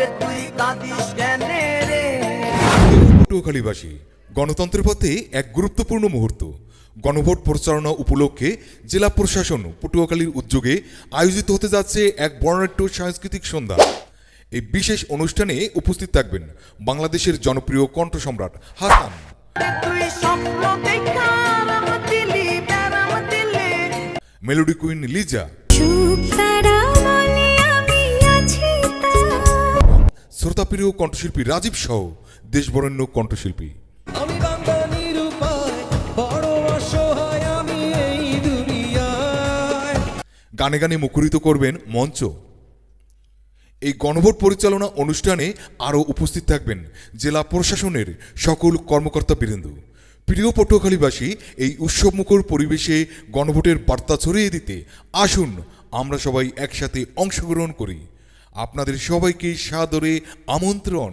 ওরে তুই কাঁদিস কেনে রে? পটুয়াখালীবাসী গণতন্ত্রের পথে এক গুরুত্বপূর্ণ মুহূর্ত। গণভোট পরিচালনা উপলক্ষে জেলা প্রশাসন পটুয়াখালীর উদ্যোগে আয়োজিত হতে যাচ্ছে এক বর্ণাঢ্য সাংস্কৃতিক সন্ধ্যা। এই বিশেষ অনুষ্ঠানে উপস্থিত থাকবেন বাংলাদেশের জনপ্রিয় কণ্ঠ সম্রাট হাসান। Melody queen Liza. শ্রোতাপ্রিয় কণ্ঠশিল্পী রাজীব সহ দেশবরেণ্য কণ্ঠশিল্পী। গানে গানে মুখরিত করবেন মঞ্চ। এই গণভোট পরিচালনা অনুষ্ঠানে আরও উপস্থিত থাকবেন জেলা প্রশাসনের সকল কর্মকর্তা বীরেন্দ্র প্রিয় পটুয়াখালীবাসী এই উৎসবমুখর পরিবেশে গণভোটের বার্তা ছড়িয়ে দিতে আসুন আমরা সবাই একসাথে অংশগ্রহণ করি। আপনাদের সবাইকে সাদরে আমন্ত্রণ।